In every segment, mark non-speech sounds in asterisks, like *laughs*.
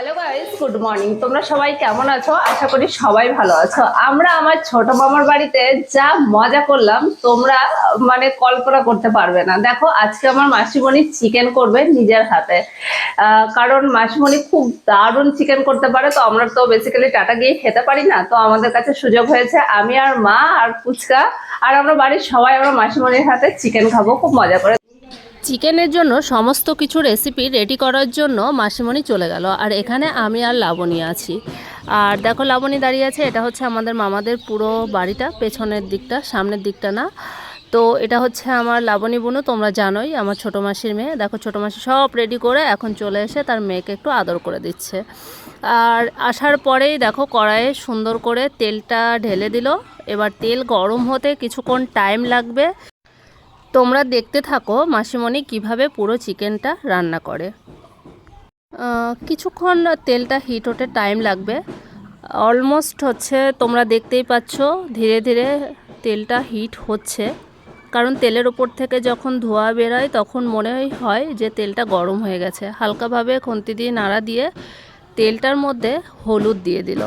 Hello guys good morning তোমরা সবাই কেমন আছো? আশা করি সবাই ভালো আছো। আমরা আমার ছোট মামার বাড়িতে যা মজা করলাম, তোমরা মানে কল্পনা করতে পারবে না। দেখো, আজকে আমার মাসিমণি চিকেন করবে নিজের হাতে। কারণ মাসিমণি খুব দারুণ চিকেন করতে পারে, তো আমরা তো বেসিক্যালি টাটা গিয়ে খেতে পারি না। তো আমাদের কাছে সুযোগ হয়েছে, আমি আর মা আর ফুচকা, আর আমরা বাড়ির সবাই আমরা মাসিমণির হাতে চিকেন খাব, খুব মজা করে। চিকেনের জন্য সমস্ত কিছু রেসিপি রেডি করার জন্য মাসিমণি চলে গেল। আর এখানে আমি আর লাবণী আছি। আর দেখো লাবণী দাঁড়িয়ে আছে, এটা হচ্ছে আমাদের মামাদের পুরো বাড়িটা, পেছনের দিকটা, সামনের দিকটা না। তো এটা হচ্ছে আমার লাবণী বুনু তোমরা জানোই, আমার ছোটো মাসির মেয়ে। দেখো ছোটো মাসি সব রেডি করে এখন চলে এসে তার মেয়েকে একটু আদর করে দিচ্ছে। আর আসার পরেই দেখো কড়াইয়ে সুন্দর করে তেলটা ঢেলে দিল। এবার তেল গরম হতে কিছুক্ষণ টাইম লাগবে। তোমরা দেখতে থাকো মাসিমণি কীভাবে পুরো চিকেনটা রান্না করে। কিছুক্ষণ তেলটা হিট হতে টাইম লাগবে। অলমোস্ট হচ্ছে, তোমরা দেখতেই পাচ্ছ, ধীরে ধীরে তেলটা হিট হচ্ছে। কারণ তেলের ওপর থেকে যখন ধোয়া বেরোয়, তখন মনে হয় যে তেলটা গরম হয়ে গেছে। হালকাভাবে খুন্তি দিয়ে নাড়া দিয়ে তেলটার মধ্যে হলুদ দিয়ে দিল।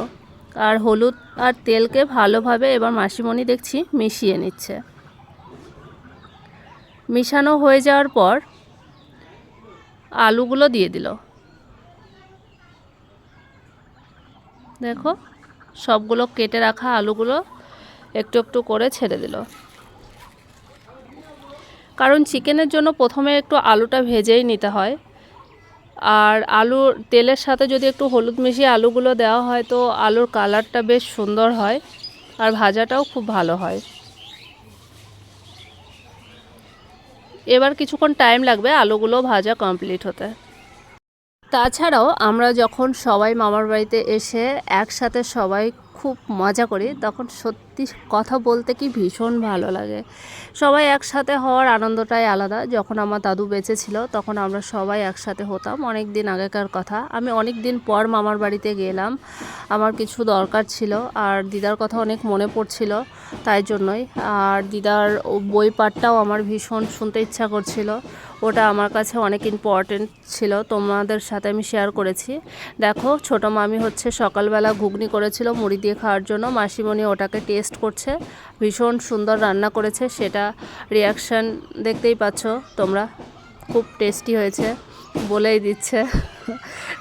আর হলুদ আর তেলকে ভালোভাবে এবার মাসিমণি দেখছি মিশিয়ে নিচ্ছে। মিশানো হয়ে যাওয়ার পর আলুগুলো দিয়ে দিল। দেখো, সবগুলো কেটে রাখা আলুগুলো একটু একটু করে ছেড়ে দিল। কারণ চিকেনের জন্য প্রথমে একটু আলুটা ভেজেই নিতে হয়। আর আলু, তেলের সাথে যদি একটু হলুদ মিশিয়ে আলুগুলো দেওয়া হয়, তো আলুর কালারটা বেশ সুন্দর হয় আর ভাজাটাও খুব ভালো হয়। এবার কিছুক্ষণ টাইম লাগবে, আলুগুলো ভাজা কমপ্লিট হতে। তাছাড়াও আমরা যখন সবাই মামার বাড়িতে এসে একসাথে সবাই খুব মজা করি। তখন সত্যি কথা বলতে কি ভীষণ ভালো লাগে। সবাই একসাথে হওয়ার আনন্দটাই আলাদা। যখন আমার দাদু বেঁচে ছিল, তখন আমরা সবাই একসাথে হতাম। অনেক দিন আগেকার কথা। আমি অনেক দিন পর মামার বাড়িতে গেলাম। আমার কিছু দরকার ছিল। আর দিদার কথা অনেক মনে পড়ছিল তাই জন্যই। আর দিদার বই পাঠটাও আমার ভীষণ শুনতে ইচ্ছা করছিল। ওটা আমার কাছে অনেক ইম্পর্টেন্ট ছিল, তোমাদের সাথে আমি শেয়ার করেছি। দেখো, ছোটো মামি হচ্ছে সকালবেলা ঘুগনি করেছিল, মুড়ি দিয়ে খাওয়ার জন্য। মাসিমণি ওটাকে টেস্ট করছে, ভীষণ সুন্দর রান্না করেছে, সেটা রিয়াকশান দেখতেই পাচ্ছ, তোমরা খুব টেস্টি হয়েছে বলেই দিচ্ছে।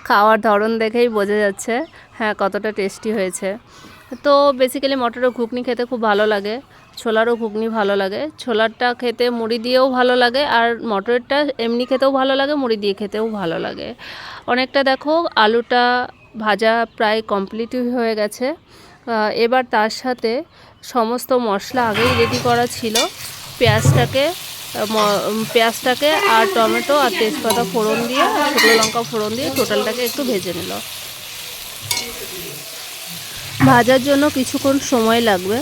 খাওয়ার ধরন দেখেই বোঝা যাচ্ছে হ্যাঁ কতটা টেস্টি হয়েছে। তো বেসিক্যালি মটরের ঘুগনি খেতে খুব ভালো লাগে। ছোলারও ঘুগনি ভালো লাগে। ছোলারটা খেতে মুড়ি দিয়েও ভালো লাগে আর মটরেরটা এমনি খেতেও ভালো লাগে, মুড়ি দিয়ে খেতেও ভালো লাগে। অনেকটা দেখো আলুটা ভাজা প্রায় কমপ্লিটই হয়ে গেছে। এবার তার সাথে সমস্ত মশলা আগেই রেডি করা ছিল। পেঁয়াজটাকে পেঁয়াজটাকে আর টমেটো আর তেজপাতা ফোড়ন দিয়ে, শুকনো লঙ্কা ফোড়ন দিয়ে টোটালটাকে একটু ভেজে নিল। ভাজার জন্য কিছুক্ষণ সময় লাগবে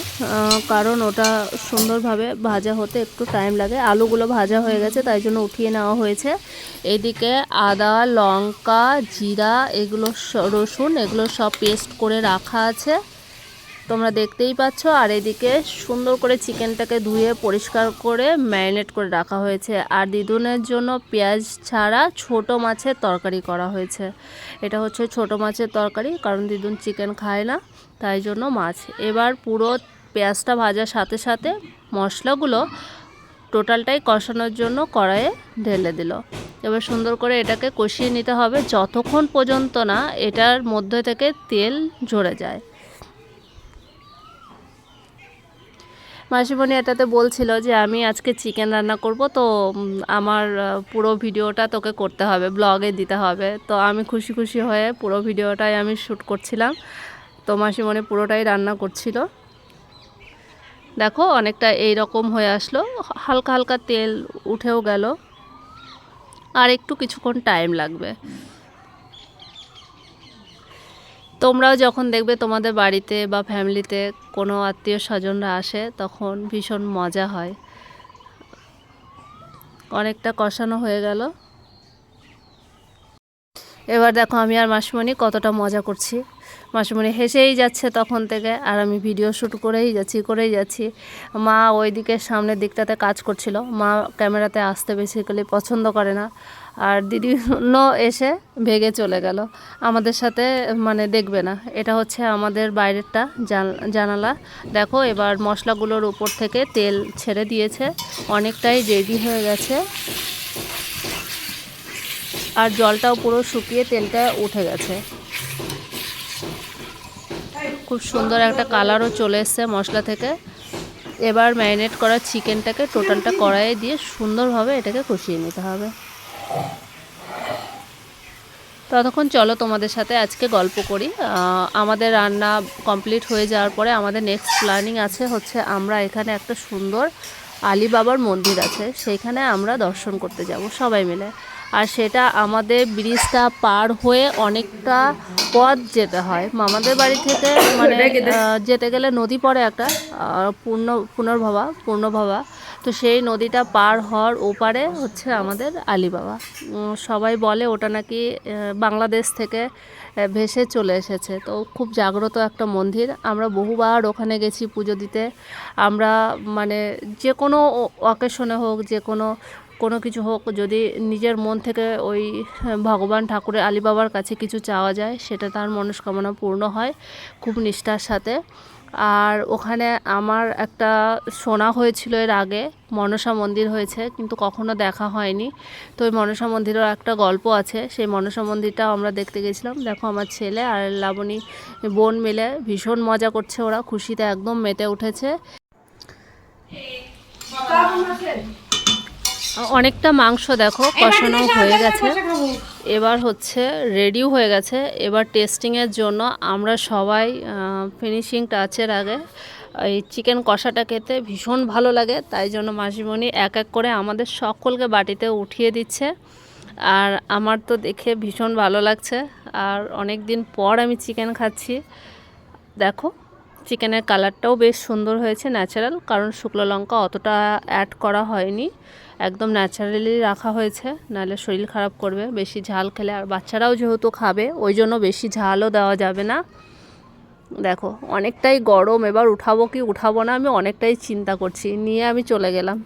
কারণ ওটা সুন্দরভাবে ভাজা হতে একটু টাইম লাগে। আলুগুলো ভাজা হয়ে গেছে, তাই জন্য উঠিয়ে নেওয়া হয়েছে। এদিকে আদা, লঙ্কা, জিরা, এগুলো রসুন, এগুলো সব পেস্ট করে রাখা আছে। তোমরা দেখতেই পাচ্ছ, আর এদিকে সুন্দর করে চিকেনটাকে ধুয়ে পরিষ্কার করে ম্যারিনেট করে রাখা হয়েছে। আর দিদুনের জন্য পেঁয়াজ ছাড়া ছোট মাছের তরকারি করা হয়েছে। এটা হচ্ছে ছোট মাছের তরকারি, কারণ দিদুন চিকেন খায় না, তাই জন্য মাছ। এবার পুরো পেঁয়াজটা ভাজার সাথে সাথে মশলাগুলো টোটালটাই কষানোর জন্য কড়াইয়ে ঢেলে দিল। এবার সুন্দর করে এটাকে কষিয়ে নিতে হবে, যতক্ষণ পর্যন্ত না এটার মধ্যে থেকে তেল ঝরে যায়। মাসিমণি এটাতে বলছিল যে, আমি আজকে চিকেন রান্না করব, তো আমার পুরো ভিডিওটা তোকে করতে হবে, ব্লগে দিতে হবে। তো আমি খুশি খুশি হয়ে পুরো ভিডিওটাই আমি শ্যুট করছিলাম। তো মাসিমণি পুরোটাই রান্না করছিল। দেখো, অনেকটা এই রকম হয়ে আসলো। হালকা হালকা তেল উঠেও গেল। আর একটু কিছুক্ষণ টাইম লাগবে। তোমরাও যখন দেখবে তোমাদের বাড়িতে বা ফ্যামিলিতে কোনো আত্মীয় স্বজনরা আসে, তখন ভীষণ মজা হয়। অনেকটা কষানো হয়ে গেল। এবার দেখো আমি আর মাসমণি কতটা মজা করছি। মাসিমণি হেসেই যাচ্ছে তখন থেকে, আর আমি ভিডিও শ্যুট করেই যাচ্ছি করেই যাচ্ছি। মা ওই দিকের সামনের দিকটাতে কাজ করছিল। মা ক্যামেরাতে আসতে বেসিক্যালি পছন্দ করে না। আর দিদি অন্য এসে ভেগে চলে গেল। আমাদের সাথে মানে দেখবে না। এটা হচ্ছে আমাদের বাইরেরটা জানালা। দেখো, এবার মশলাগুলোর উপর থেকে তেল ছেড়ে দিয়েছে। অনেকটাই রেডি হয়ে গেছে। আর জলটাও পুরো শুকিয়ে তেলটা উঠে গেছে। খুব সুন্দর একটা কালারও চলে এসছে মশলা থেকে। এবার ম্যারিনেট করা চিকেনটাকে টোটালটা কড়াইয়ে দিয়ে সুন্দরভাবে এটাকে কষিয়ে নিতে হবে। ততক্ষণ চলো তোমাদের সাথে আজকে গল্প করি। আমাদের রান্না কমপ্লিট হয়ে যাওয়ার পরে আমাদের নেক্সট প্ল্যানিং আছে হচ্ছে আমরা এখানে একটা সুন্দর আলিবাবার মন্দির আছে সেইখানে আমরা দর্শন করতে যাব সবাই মিলে। আর সেটা আমাদের ব্রিজটা পার হয়ে অনেকটা পথ যেতে হয়। মামাদের বাড়ি থেকে মানে *laughs* যেতে গেলে নদী পড়ে একটা পূর্ণ পুনর্ভবা পূর্ণভবা। তো সেই নদীটা পার হওয়ার ওপারে হচ্ছে আমাদের আলিবাবা। সবাই বলে ওটা নাকি বাংলাদেশ থেকে ভেসে চলে এসেছে। তো খুব জাগ্রত একটা মন্দির। আমরা বহুবার ওখানে গেছি পুজো দিতে। আমরা মানে যে কোনো অকেশনে হোক, যে কোনো কোনো কিছু হোক যদি নিজের মন থেকে ওই ভগবান ঠাকুরের আলিবাবার কাছে কিছু চাওয়া যায় সেটা তার মনস্কামনা পূর্ণ হয় খুব নিষ্ঠার সাথে আর ওখানে আমার একটা শোনা হয়েছিল এর আগে মনসা মন্দির হয়েছে কিন্তু কখনো দেখা হয়নি তো ওই মনসা মন্দিরের একটা গল্প আছে সেই মনসা মন্দিরটাও আমরা দেখতে গেছিলাম দেখো আমার ছেলে আর লাবণী বোন মিলে ভীষণ মজা করছে ওরা খুশিতে একদম মেতে উঠেছে অনেকটা মাংস দেখো কষানো হয়ে গেছে। এবার হচ্ছে রেডিও হয়ে গেছে। এবার টেস্টিংয়ের জন্য আমরা সবাই ফিনিশিং টাচের আগে। এই চিকেন কষাটা খেতে ভীষণ ভালো লাগে তাই জন্য মাসিমণি এক এক করে আমাদের সকলকে বাটিতে উঠিয়ে দিচ্ছে। আর আমার তো দেখে ভীষণ ভালো লাগছে। আর অনেক দিন পর আমি চিকেন খাচ্ছি। দেখো। চিকেনের কালারটাও বেশ সুন্দর হয়েছে ন্যাচারাল কারণ শুকনো লঙ্কা অতটা অ্যাড করা হয়নি। একদম ন্যাচারালি রাখা হয়েছে, নাহলে শরীর খারাপ করবে, বেশি ঝাল খেলে। আর বাচ্চারাও যেহেতু খাবে, ওই জন্য বেশি ঝালও দেওয়া যাবে না। দেখো, অনেকটাই গরম, এবার উঠাবো কি উঠাবো না, আমি অনেকটাই চিন্তা করছি, নিয়ে আমি চলে গেলাম।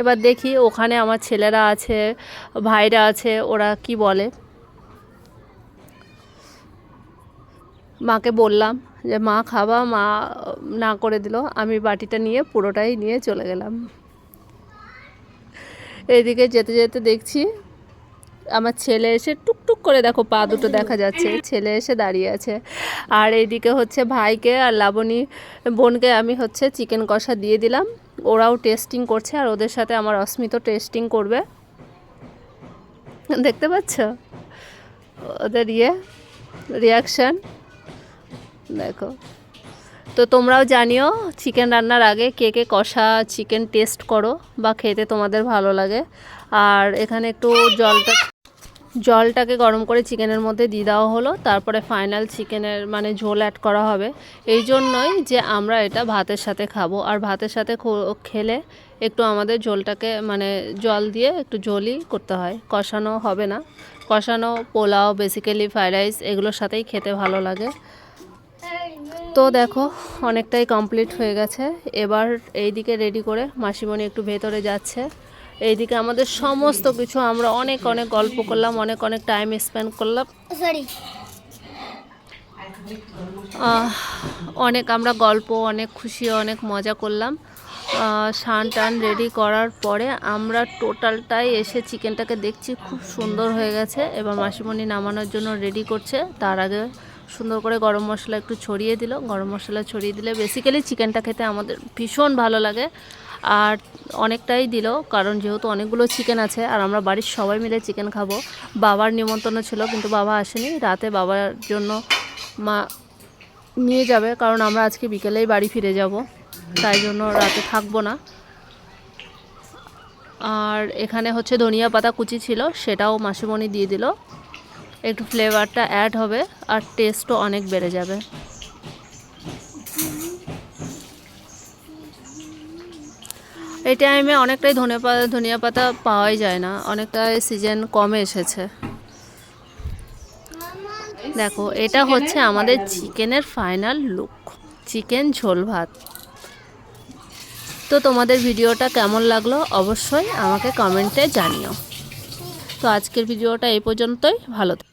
এবার দেখি ওখানে আমার ছেলেরা আছে, ভাইরা আছে, ওরা কি বলে? মাকে বললাম যে, মা, খাবা। মা, না করে দিল। আমি বাটিটা নিয়ে, পুরোটাই নিয়ে চলে গেলাম। এদিকে যেতে যেতে দেখছি, আমার ছেলে এসে টুকটুক করে দেখো, পা দুটো দেখা যাচ্ছে। ছেলে এসে দাঁড়িয়ে আছে। আর এইদিকে হচ্ছে ভাইকে আর লাবণী বোনকে আমি হচ্ছে চিকেন কষা দিয়ে দিলাম। ওরাও টেস্টিং করছে আর ওদের সাথে আমার অস্মিত টেস্টিং করবে। দেখতে পাচ্ছ? ওদের ইয়ে রিয়াকশান দেখো। তো তোমরাও জানিও চিকেন রান্নার আগে কে কে কষা চিকেন টেস্ট করো বা খেতে তোমাদের ভালো লাগে। আর এখানে একটু জলটা, জলটাকে গরম করে চিকেনের মধ্যে দিয়ে দেওয়া হলো। তারপরে ফাইনাল চিকেনের মানে ঝোল অ্যাড করা হবে। এই জন্যই যে আমরা এটা ভাতের সাথে খাব। আর ভাতের সাথে খেলে একটু আমাদের ঝোলটাকে মানে জল দিয়ে একটু ঝোলই করতে হয়। কষানো হবে না। কষানো পোলাও বেসিক্যালি ফ্রাইড রাইস এগুলোর সাথেই খেতে ভালো লাগে। তো দেখো অনেকটাই কমপ্লিট হয়ে গেছে। এবার এইদিকে রেডি করে মাসিমণি একটু ভেতরে যাচ্ছে। এইদিকে আমাদের সমস্ত কিছু আমরা অনেক অনেক গল্প করলাম অনেক অনেক টাইম স্পেন্ড করলাম। সরি অনেক আমরা গল্প অনেক খুশি অনেক মজা করলাম। সান টান রেডি করার পরে আমরা টোটালটাই এসে চিকেনটাকে দেখছি খুব সুন্দর হয়ে গেছে। এবার মাসিমণি নামানোর জন্য রেডি করছে। তার আগে সুন্দর করে গরম মশলা একটু ছড়িয়ে দিল। গরম মশলা ছড়িয়ে দিলে বেসিক্যালি চিকেনটা খেতে আমাদের ভীষণ ভালো লাগে। আর অনেকটাই দিল, কারণ যেহেতু অনেকগুলো চিকেন আছে, আর আমরা বাড়ির সবাই মিলে চিকেন খাব। বাবার নিমন্ত্রণ ছিল, কিন্তু বাবা আসেনি। রাতে বাবার জন্য মা নিয়ে যাবে, কারণ আমরা আজকে বিকেলেই বাড়ি ফিরে যাব। তাই জন্য রাতে থাকব না। আর এখানে হচ্ছে ধনিয়া পাতা কুচি ছিল, সেটাও মাসিমণি দিয়ে দিল। একটু ফ্লেভারটা অ্যাড হবে আর টেস্টও অনেক বেড়ে যাবে। এই টাইমে অনেকটাই ধনে পাতা ধনিয়া পাতা পাওয়াই যায় না, অনেকটাই সিজন কমে এসেছে। দেখো, এটা হচ্ছে আমাদের চিকেনের ফাইনাল লুক চিকেন ঝোল ভাত। তো তোমাদের ভিডিওটা কেমন লাগল অবশ্যই আমাকে কমেন্টে জানিও। তো আজকের ভিডিওটা এই পর্যন্তই, ভালো থেকো।